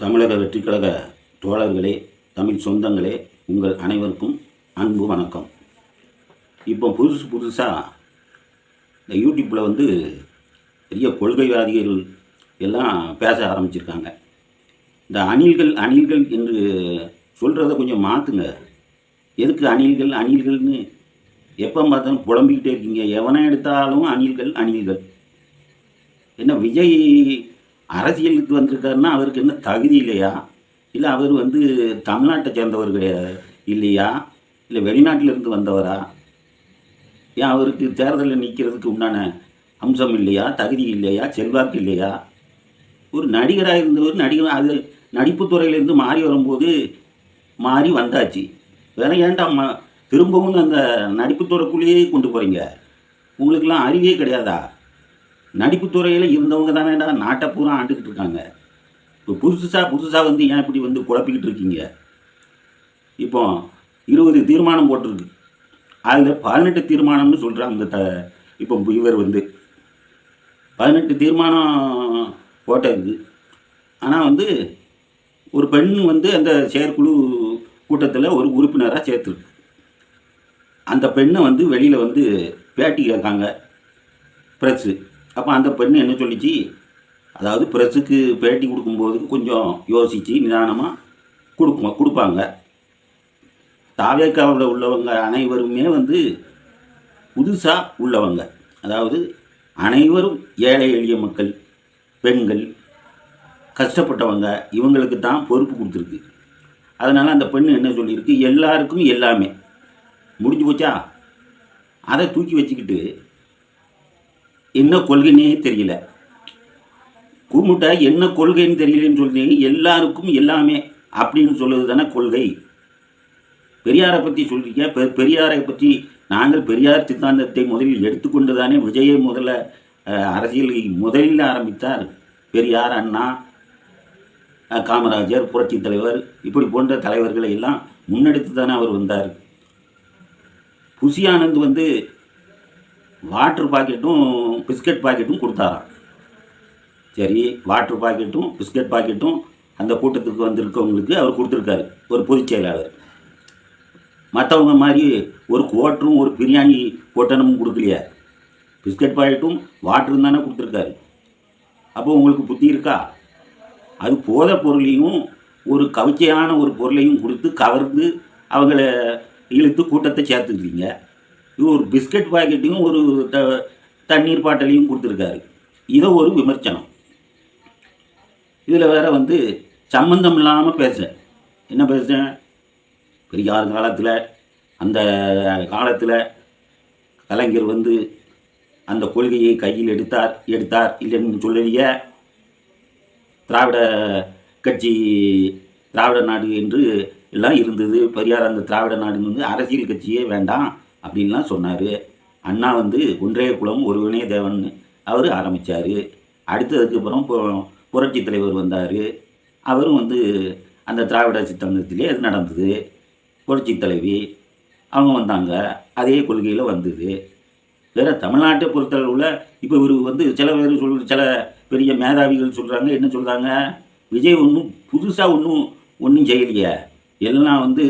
தமிழக வெற்றிக்கழக தோழர்களே தமிழ் சொந்தங்களே உங்கள் அனைவருக்கும் அன்பு வணக்கம். இப்போ புதுசு புதுசாக இந்த யூடியூப்பில் வந்து பெரிய கொள்கைவாதிகள் எல்லாம் பேச ஆரம்பிச்சிருக்காங்க. இந்த அணில்கள் அணில்கள் என்று சொல்கிறத கொஞ்சம் மாற்றுங்க எதுக்கு அணில்கள் அணில்கள்னு எப்போ பார்த்தாலும் புலம்பிக்கிட்டே இருக்கீங்க? எவனை எடுத்தாலும் அணில்கள் அணில்கள். என்ன விஜய் அரசியலுக்கு வந்திருக்காருன்னா அவருக்கு என்ன தகுதி இல்லையா? இல்லை அவர் வந்து தமிழ்நாட்டை சேர்ந்தவர் கிடையாது இல்லையா? இல்லை வெளிநாட்டிலிருந்து வந்தவரா? ஏன் அவருக்கு தேர்தலில் நிற்கிறதுக்கு உண்டான அம்சம் இல்லையா? தகுதி இல்லையா? செல்வாக்கு இல்லையா? ஒரு நடிகராக இருந்தவர் நடிகர் அது நடிப்பு துறையிலேருந்து மாறி வரும்போது மாறி வந்தாச்சு. வேற ஏன்டா ம திரும்பவும் அந்த நடிப்புத்துறைக்குள்ளேயே கொண்டு போகிறீங்க உங்களுக்கெல்லாம் அறிவே கிடையாதா? நடிப்புத்துறையில் இருந்தவங்க தானேடா நாட்டை பூரா ஆண்டுக்கிட்டு இருக்காங்க. இப்போ புதுசாக புதுசாக வந்து ஏன் இப்படி வந்து குழப்பிக்கிட்டு இருக்கீங்க? இப்போ இருபது தீர்மானம் போட்டிருக்கு. அதில் பதினெட்டு தீர்மானம்னு சொல்கிறாங்க அந்த த இப்போ இவர் வந்து பதினெட்டு தீர்மானம் போட்டிருக்கு ஆனால் வந்து ஒரு பெண் வந்து அந்த செயற்குழு கூட்டத்தில் ஒரு உறுப்பினராக சேர்த்துருக்கு. அந்த பெண்ணை வந்து வெளியில் வந்து பேட்டி கேட்காங்க ப்ரெஸ்ஸு அப்போ அந்த பெண் என்ன சொல்லிச்சு? அதாவது ப்ரெஸ்ஸுக்கு பேட்டி கொடுக்கும்போது கொஞ்சம் யோசித்து நிதானமாக கொடுக்கும் கொடுப்பாங்க. தாவேக்காவில் உள்ளவங்க அனைவருமே வந்து புதுசாக உள்ளவங்க. அதாவது அனைவரும் ஏழை எளிய மக்கள் பெண்கள் கஷ்டப்பட்டவங்க இவங்களுக்கு தான் பொறுப்பு கொடுத்துருக்கு. அதனால் அந்த பெண் என்ன சொல்லியிருக்கு? எல்லாருக்கும் எல்லாமே. முடிஞ்சு போச்சா? அதை தூக்கி வச்சுக்கிட்டு என்ன கொள்கைன்னே தெரியல. கூமுட்டை என்ன கொள்கைன்னு தெரியலன்னு சொல்லி எல்லாருக்கும் எல்லாமே அப்படின்னு சொல்லுவது தானே கொள்கை. பெரியாரை பற்றி சொல்கிறீங்க பெ பெரியாரை பற்றி நாங்கள் பெரியார் சித்தாந்தத்தை முதலில் எடுத்துக்கொண்டு தானே விஜயை முதல்ல அரசியல் முதலில் ஆரம்பித்தார். பெரியார் அண்ணா காமராஜர் புரட்சித் தலைவர் இப்படி போன்ற தலைவர்களை எல்லாம் முன்னெடுத்து தானே அவர் வந்தார். புசி ஆனந்த் வந்து வாட்ரு பாக்கெட்டும் பிஸ்கட் பாக்கெட்டும் கொடுத்தாராம். சரி வாட்ரு பாக்கெட்டும் பிஸ்கட் பாக்கெட்டும் அந்த கூட்டத்துக்கு வந்திருக்கவங்களுக்கு அவர் கொடுத்துருக்காரு ஒரு பொதுச் செயலாளர். மற்றவங்க மாதிரி ஒரு கோட்டரும் ஒரு பிரியாணி பொட்டணமும் கொடுக்கலையா? பிஸ்கட் பாக்கெட்டும் வாட்டரும் தானே கொடுத்துருக்காரு. அப்போ உங்களுக்கு புத்தி இருக்கா? அது போத பொருளையும் ஒரு கவிச்சையான ஒரு பொருளையும் கொடுத்து கவர்ந்து அவங்கள இழுத்து கூட்டத்தை சேர்த்துக்கிறீங்க. ஒரு பிஸ்கட் பாக்கெட்டையும் ஒரு த தண்ணீர் பாட்டலையும் கொடுத்துருக்காரு. இதை ஒரு விமர்சனம். இதில் வேற வந்து சம்மந்தம் இல்லாமல் பேசுகிறேன் என்ன பேசுகிறேன் பெரியார் காலத்தில் அந்த காலத்தில் கலைஞர் வந்து அந்த கொள்கையை கையில் எடுத்தார் எடுத்தார் இல்லைன்னு சொல்லலையே? திராவிட கட்சி திராவிட நாடு என்று எல்லாம் இருந்தது. பெரியார் அந்த திராவிட நாடு வந்து அரசியல் கட்சியே வேண்டாம். அப்படின்லாம் சொன்னார். அண்ணா வந்து ஒன்றே குலம் ஒருவனே தேவன் அவர் ஆரம்பித்தார் அடுத்ததுக்கு அப்புறம் புரட்சி தலைவர் வந்தார். அவரும் வந்து அந்த திராவிட சித்தாந்தத்திலே அது நடந்தது. புரட்சி தலைவி அவங்க வந்தாங்க. அதே கொள்கையில் வந்தது. வேறு தமிழ்நாட்டை பொறுத்தளவில் இப்போ இவர் வந்து சில பேர் சொல் சில பெரிய மேதாவிகள் சொல்கிறாங்க என்ன சொல்கிறாங்க விஜய் ஒன்றும் புதுசாக ஒன்றும் ஒன்றும் செய்யலையே. எல்லாம் வந்து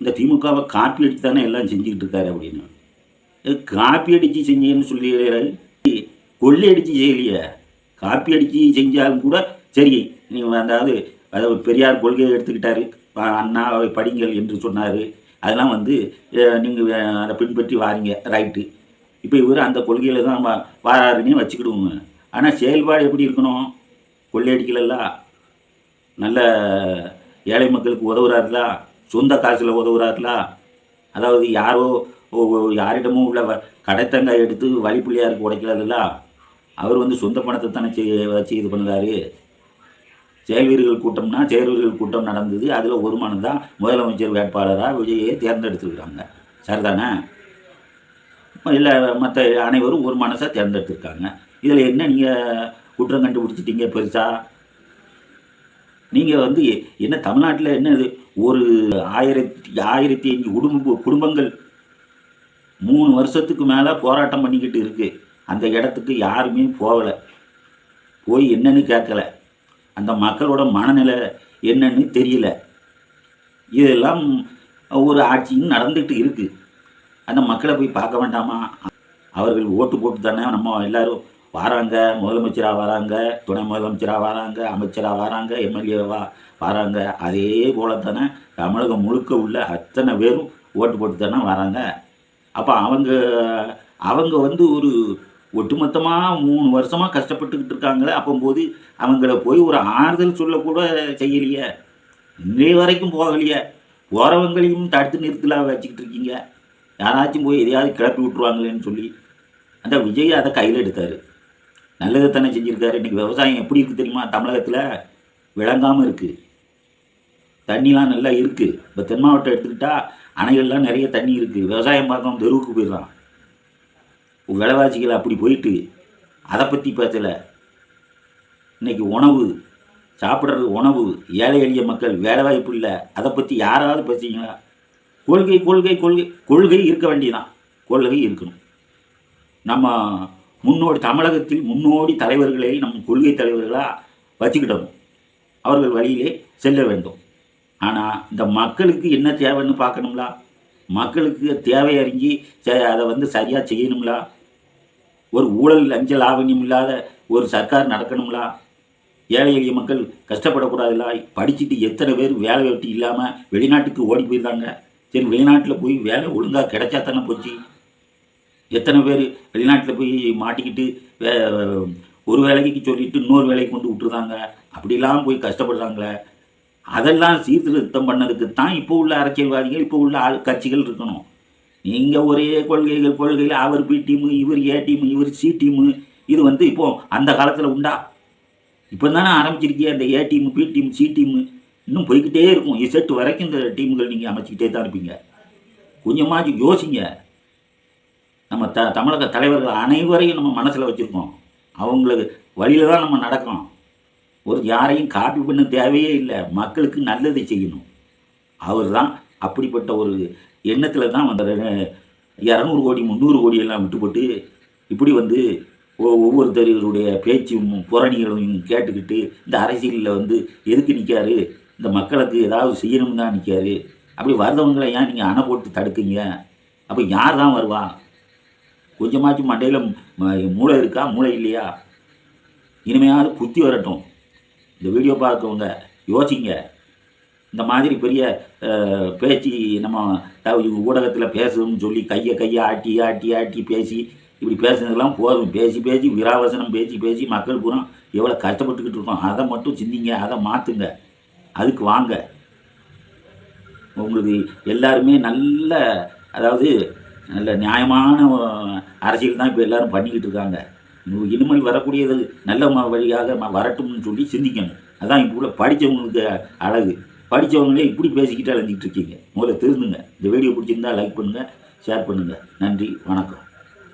இந்த திமுகவை காப்பி அடித்து தானே எல்லாம் செஞ்சுக்கிட்டு இருக்காரு அப்படின்னு. காப்பி அடித்து செஞ்சேன்னு சொல்லி கொள்ளை அடித்து செய்யலையே. காப்பி அடித்து செஞ்சாலும் கூட சரி நீங்கள் அதாவது அதாவது பெரியார் கொள்கையை எடுத்துக்கிட்டாரு. அண்ணா படிங்கள் என்று சொன்னார். அதெல்லாம் வந்து நீங்கள் அதை பின்பற்றி வாரீங்க ரைட்டு. இப்போ இவர் அந்த கொள்கையில் தான் வா- வாராருன்னே வச்சுக்கிடுவோங்க. ஆனால் செயல்பாடு எப்படி இருக்கணும்? கொள்ளையடிக்கலல்ல? நல்ல ஏழை மக்களுக்கு உதவுறாருலா சொந்த காசில் உதவுறாருலா அதாவது யாரோ யாரிடமும் உள்ள வ- கடைத்தங்காய் எடுத்து வழிப்புள்ளியாருக்கு உடைக்கலதுல அவர் வந்து சொந்த பணத்தை தானே வச்சு இது பண்ணுறாரு. செயல்வீரர்கள் கூட்டம்னா செயல்வீரர்கள் கூட்டம் நடந்தது. அதில் ஒரு மனம் தான் முதலமைச்சர் வேட்பாளராக விஜயை தேர்ந்தெடுத்துருக்குறாங்க. சரிதானே? இல்லை மற்ற அனைவரும் ஒரு மனசாக தேர்ந்தெடுத்திருக்காங்க. இதில் என்ன நீங்கள் குற்றம் கண்டுபிடிச்சிட்டீங்க பெருசாக நீங்கள் வந்து என்ன தமிழ்நாட்டில் என்ன இது? ஒரு ஆயிரத்தி ஆயிரத்தி அஞ்சு குடும்ப குடும்பங்கள் மூணு வருஷத்துக்கு மேலே போராட்டம் பண்ணிக்கிட்டு இருக்குது அந்த இடத்துக்கு யாருமே போகலை. போய் என்னன்னு கேட்கல. அந்த மக்களோட மனநிலை என்னன்னு தெரியல. இதெல்லாம் ஒரு ஆட்சியும் நடந்துக்கிட்டு இருக்குது அந்த மக்களை போய் பார்க்க வேண்டாமா? அவர்கள் ஓட்டு போட்டு தானே நம்ம எல்லாரும் வராங்க முதலமைச்சராக வராங்க துணை முதலமைச்சராக வராங்க அமைச்சராக வராங்க எம்எல்ஏவா வராங்க. அதே போல தானே தமிழகம் முழுக்க உள்ள அத்தனை பேரும் ஓட்டு போட்டு தானே வராங்க. அப்போ அவங்க அவங்க வந்து ஒரு ஒட்டுமொத்தமாக மூணு வருஷமாக கஷ்டப்பட்டுக்கிட்டு இருக்காங்களே அப்போம்போது அவங்கள போய் ஒரு ஆறுதல் சொல்லக்கூட செய்யலையே. இன்றைய வரைக்கும் போகலையே. போகிறவங்களையும் தடுத்து நிறுத்தலாக வச்சுக்கிட்டு இருக்கீங்க. யாராச்சும் போய் எதையாவது கிளப்பி விட்ருவாங்களேன்னு சொல்லி. அந்த விஜய் அதை கையில் எடுத்தார். நல்லதை தானே செஞ்சுருக்காரு. இன்றைக்கி விவசாயம் எப்படி இருக்குது தெரியுமா? தமிழகத்தில் விளங்காமல் இருக்குது தண்ணிலாம் நல்லா இருக்குது இப்போ தென் மாவட்டம் எடுத்துக்கிட்டால் அணைகள்லாம் நிறைய தண்ணி இருக்குது விவசாயம் பார்க்காம தெருவுக்கு போயிடுறான் விலைவாசிகள் அப்படி போயிட்டு அதை பற்றி பேசலை. இன்றைக்கி உணவு சாப்பிட்றது உணவு ஏழை எளிய மக்கள் வேலைவாய்ப்பு இல்லை. அதை பற்றி யாராவது பேசுவீங்களா கொள்கை கொள்கை கொள்கை கொள்கை இருக்க வேண்டியதான் கொள்கை இருக்கணும். நம்ம முன்னோடி தமிழகத்தில் முன்னோடி தலைவர்களை நம் கொள்கை தலைவர்களாக வச்சுக்கிடணும் அவர்கள் வழியிலே செல்ல வேண்டும். ஆனால் இந்த மக்களுக்கு என்ன தேவைன்னு பார்க்கணும்லா? மக்களுக்கு தேவை அறிஞ்சு அதை வந்து சரியாக செய்யணும்லா? ஒரு ஊழல் லஞ்ச லாவண்யம் இல்லாத ஒரு சர்க்கார் நடக்கணும்லா? ஏழை எளிய மக்கள் கஷ்டப்படக்கூடாதுல்ல படிச்சுட்டு எத்தனை பேர் வேலை வெட்டி இல்லாமல் வெளிநாட்டுக்கு ஓடி போயிருந்தாங்க? சரி வெளிநாட்டில் போய் வேலை ஒழுங்காக கிடைச்சா தானே போச்சு? எத்தனை பேர் வெளிநாட்டில் போய் மாட்டிக்கிட்டு வே- ஒரு வேலைக்கு சொல்லிட்டு இன்னொரு வேலைக்கு கொண்டு விட்டுருந்தாங்க. அப்படிலாம் போய் கஷ்டப்படுறாங்களே. அதெல்லாம் சீர்திருத்தம் பண்ணதுக்கு தான் இப்போ உள்ள அரசியல்வாதிகள் இப்போ உள்ள ஆள் கட்சிகள் இருக்கணும். நீங்கள் ஒரே கொள்கைகள் கொள்கையில் அவர் பி டீமு இவர் ஏ டீமு இவர் சி டீமு. இது வந்து இப்போ அந்த காலத்தில் உண்டா? இப்போ தானே ஆரம்பிச்சிருக்கே இந்த A team B team C team. இன்னும் போய்கிட்டே இருக்கும். இசெட் வரைக்கும் இந்த டீம்கள் நீங்கள் அமைச்சிக்கிட்டே தான் இருப்பீங்க. கொஞ்சமாச்சும் யோசிங்க. நம்ம த தமிழக தலைவர்கள் அனைவரையும் நம்ம மனசில் வச்சுருக்கோம். அவங்களுக்கு வழியில் தான் நம்ம நடக்கிறோம் ஒரு யாரையும் காப்பி பண்ண தேவையே இல்லை. மக்களுக்கு நல்லதை செய்யணும். அவர் தான் அப்படிப்பட்ட ஒரு எண்ணத்தில் தான் அந்த இரநூறு கோடி முந்நூறு கோடியெல்லாம் விட்டுப்பட்டு இப்படி வந்து ஒவ்வொருத்தருடைய பேச்சும் புறணிகளும் கேட்டுக்கிட்டு இந்த அரசியலில் வந்து எதுக்கு நிற்காரு இந்த மக்களுக்கு ஏதாவது செய்யணும்னு தான் நிற்காரு அப்படி வர்றவங்களை ஏன் நீங்கள் அணை போட்டு தடுக்குங்க? அப்போ யார் தான் வருவா? கொஞ்சமாச்சும் மண்டையில் மூளை இருக்கா? மூளை இல்லையா? இனிமையாவது புத்தி வரட்டும். இந்த வீடியோ பார்க்கவங்க யோசிங்க. இந்த மாதிரி பெரிய பேச்சு நம்ம ஊடகத்தில் பேசணும்னு சொல்லி கையை கையை ஆட்டி ஆட்டி ஆட்டி பேசி இப்படி பேசுனதெல்லாம் போதும். பேசி பேசி விராவசனம் பேசி பேசி மக்கள் பூரா எவ்வளோ கஷ்டப்பட்டுக்கிட்டு இருக்கோம். அதை மட்டும் சிந்திங்க. அதை மாற்றுங்க அதுக்கு வாங்க. உங்களுக்கு எல்லாருமே நல்ல அதாவது நல்ல நியாயமான அரசியல் தான் இப்போ எல்லாரும் பண்ணிக்கிட்டு இருக்காங்க. இனிமேல் வரக்கூடியது நல்ல ம- வழியாக வரட்டும்னு சொல்லி சிந்திக்கணும். அதான் இப்போ உள்ள படித்தவங்களுக்கு அழகு. படித்தவங்களே இப்படி பேசிக்கிட்டு அழைஞ்சிக்கிட்டு இருக்கீங்க. முதல்ல திருந்துங்க. இந்த வீடியோ பிடிச்சிருந்தா லைக் பண்ணுங்கள் ஷேர் பண்ணுங்கள் நன்றி வணக்கம்.